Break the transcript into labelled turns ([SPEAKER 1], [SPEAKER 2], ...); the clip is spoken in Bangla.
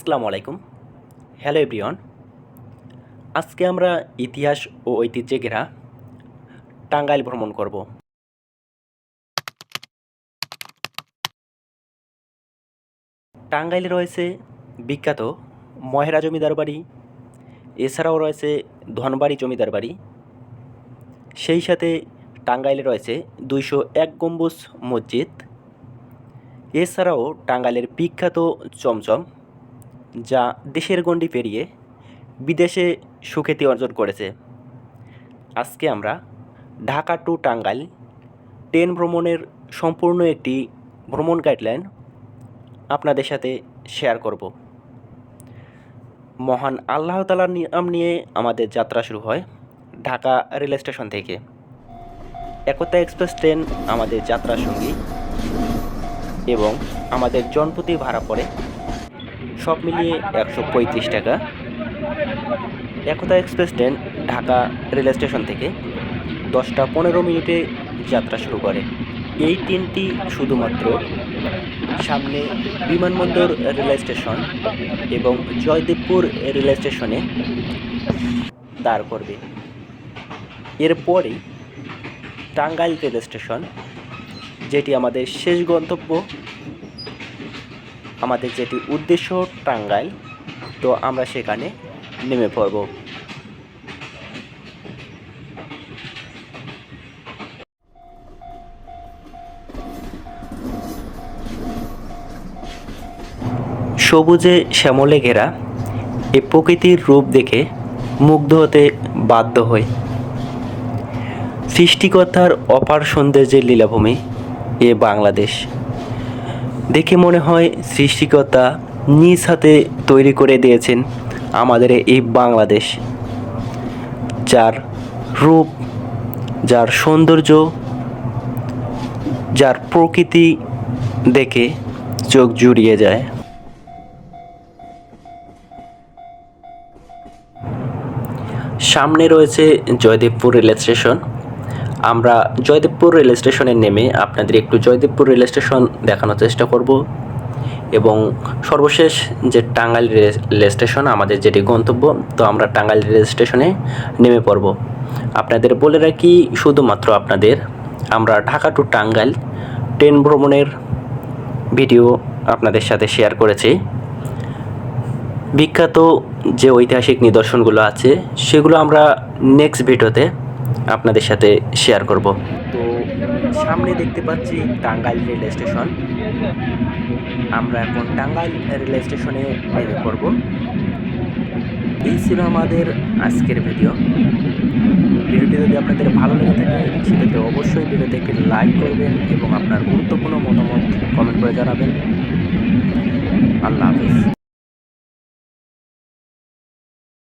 [SPEAKER 1] আসসালামু আলাইকুম। হ্যালো এভরিওয়ান আজকে আমরা ইতিহাস ও ঐতিহ্যে ঘেরা টাঙ্গাইল ভ্রমণ করব। টাঙ্গাইলে রয়েছে বিখ্যাত মহেরা জমিদার বাড়ি, এছাড়াও রয়েছে ধনবাড়ি জমিদার বাড়ি। সেই সাথে টাঙ্গাইলে রয়েছে দুইশো এক গম্বুজ মসজিদ। এছাড়াও টাঙ্গাইলের বিখ্যাত চমচম যা দেশের গণ্ডি পেরিয়ে বিদেশে সুখ্যাতি অর্জন করেছে। আজকে আমরা ঢাকা টু টাঙ্গাইল ট্রেন ভ্রমণের সম্পূর্ণ একটি ভ্রমণ গাইডলাইন আপনাদের সাথে শেয়ার করব। মহান আল্লাহ তালার নাম নিয়ে আমাদের যাত্রা শুরু হয় ঢাকা রেল স্টেশন থেকে। একতা এক্সপ্রেস ট্রেন আমাদের যাত্রার সঙ্গী এবং আমাদের জনপ্রতি ভাড়া পড়ে সব মিলিয়ে একশো পঁয়ত্রিশ টাকা। Ekota express train Dhaka rail station থেকে দশটা পনেরো মিনিটে যাত্রা শুরু করে। এই ট্রেনটি শুধুমাত্র সামনে বিমানবন্দর রেল স্টেশন এবং জয়দেবপুর রেল স্টেশনে দাঁড় করবে। এরপরেই টাঙ্গাইল রেল স্টেশন, যেটি আমাদের শেষ গন্তব্য আমাদের যেটি উদ্দেশ্য টাঙ্গাইল, তো আমরা সেখানে নেমে পড়ব। সবুজে শ্যামলে ঘেরা এ প্রকৃতির রূপ দেখে মুগ্ধ হতে বাধ্য হই। সৃষ্টিকর্তার অপার সৌন্দর্যের লীলাভূমি এ বাংলাদেশ। দেখে মনে হয় সৃষ্টিকর্তা নিজ হাতে তৈরি করে দিয়েছেন আমাদের এই বাংলাদেশ, যার রূপ, যার সৌন্দর্য, যার প্রকৃতি দেখে চোখ জুড়িয়ে যায়। সামনে রয়েছে জয়দেবপুর রেল স্টেশন। আমরা জয়দেবপুর রেল স্টেশনে নেমে আপনাদের একটু জয়দেবপুর রেল স্টেশন দেখানোর চেষ্টা করব। এবং সর্বশেষ যে টাঙ্গাইল রেল স্টেশন, আমাদের যেটি গন্তব্য, তো আমরা টাঙ্গাইল রেল স্টেশনে নেমে পড়ব। আপনাদের বলে রাখি, শুধুমাত্র আপনাদের, আমরা ঢাকা টু টাঙ্গাইল ট্রেন ভ্রমণের ভিডিও আপনাদের সাথে শেয়ার করেছি। বিখ্যাত যে ঐতিহাসিক নিদর্শনগুলো আছে, সেগুলো আমরা নেক্সট ভিডিওতে আপনাদের সাথে শেয়ার করব। তো সামনে দেখতে পাচ্ছি টাঙ্গাইল রেল স্টেশন। আমরা এখন টাঙ্গাইল রেল স্টেশনে নেমে পড়ব। এই ছিল আমাদের আজকের ভিডিও। ভিডিওটি যদি আপনাদের ভালো লেগে থাকে সেটাতে অবশ্যই ভিডিওতে একটি লাইক করবেন এবং আপনার গুরুত্বপূর্ণ মতামত কমেন্ট করে জানাবেন। আল্লাহ হাফিজ।